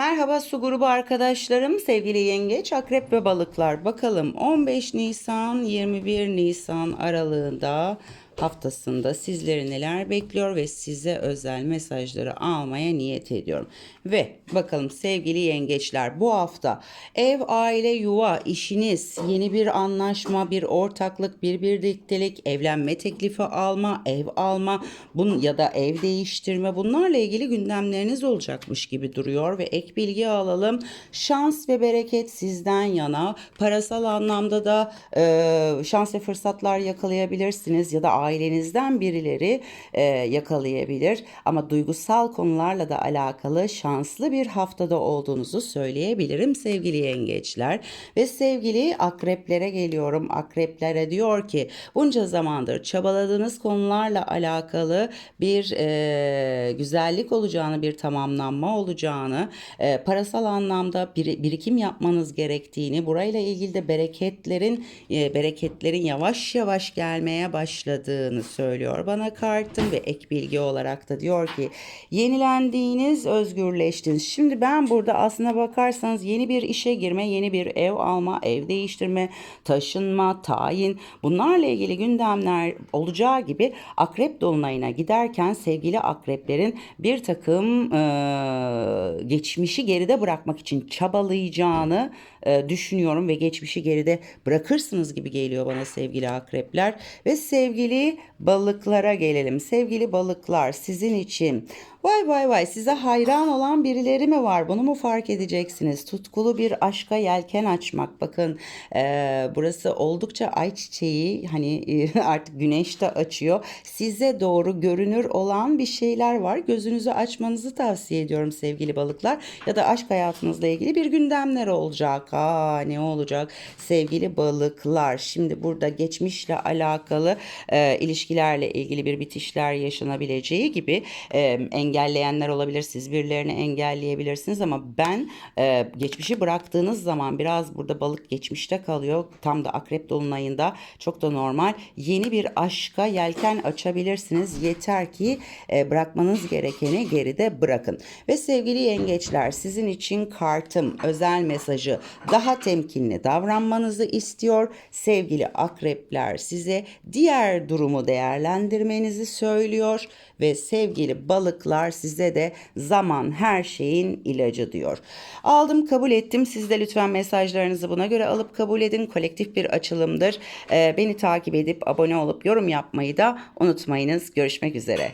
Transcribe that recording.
Merhaba su grubu arkadaşlarım, sevgili yengeç, akrep ve balıklar. Bakalım 15 Nisan 21 Nisan aralığında haftasında sizleri neler bekliyor ve size özel mesajları almaya niyet ediyorum. Ve bakalım sevgili yengeçler bu hafta ev, aile, yuva, işiniz, yeni bir anlaşma, bir ortaklık, bir birliktelik, evlenme teklifi alma, ev alma bunun ya da ev değiştirme bunlarla ilgili gündemleriniz olacakmış gibi duruyor ve ek bilgi alalım. Şans ve bereket sizden yana. Parasal anlamda da e, şans ve fırsatlar yakalayabilirsiniz ya da ailenizden birileri e, yakalayabilir. Ama duygusal konularla da alakalı şanslı bir haftada olduğunuzu söyleyebilirim sevgili yengeçler. Ve sevgili akreplere geliyorum. Akreplere diyor ki bunca zamandır çabaladığınız konularla alakalı bir e, güzellik olacağını, bir tamamlanma olacağını, e, parasal anlamda bir, birikim yapmanız gerektiğini, burayla ilgili de bereketlerin e, bereketlerin yavaş yavaş gelmeye başladığını söylüyor bana kartım ve ek bilgi olarak da diyor ki yenilendiğiniz, özgürleştiniz. Şimdi ben burada aslına bakarsanız yeni bir işe girme, yeni bir ev alma, ev değiştirme, taşınma, tayin bunlarla ilgili gündemler olacağı gibi akrep dolunayına giderken sevgili akreplerin bir takım e, geçmişi geride bırakmak için çabalayacağını e, düşünüyorum ve geçmişi geride bırakırsınız gibi geliyor bana sevgili akrepler ve sevgili balıklara gelelim. Sevgili balıklar sizin için vay vay vay size hayran olan birileri mi var bunu mu fark edeceksiniz? Tutkulu bir aşka yelken açmak bakın e, burası oldukça ayçiçeği hani e, artık güneş de açıyor. Size doğru görünür olan bir şeyler var. Gözünüzü açmanızı tavsiye ediyorum sevgili balıklar ya da aşk hayatınızla ilgili bir gündemler olacak. Aa ne olacak sevgili balıklar. Şimdi burada geçmişle alakalı e, ilişkilerle ilgili bir bitişler yaşanabileceği gibi e, engelleyenler olabilir. Siz birilerini engelleyebilirsiniz ama ben e, geçmişi bıraktığınız zaman biraz burada balık geçmişte kalıyor. Tam da akrep dolunayında çok da normal. Yeni bir aşka yelken açabilirsiniz. Yeter ki e, bırakmanız gerekeni geride bırakın. Ve sevgili yengeçler sizin için kartım özel mesajı daha temkinli davranmanızı istiyor. Sevgili akrepler size diğer durumu değerlendirmenizi söylüyor ve sevgili balıklar size de zaman her şeyin ilacı diyor. Aldım kabul ettim. Siz de lütfen mesajlarınızı buna göre alıp kabul edin. Kolektif bir açılımdır. Ee, beni takip edip abone olup yorum yapmayı da unutmayınız. Görüşmek üzere.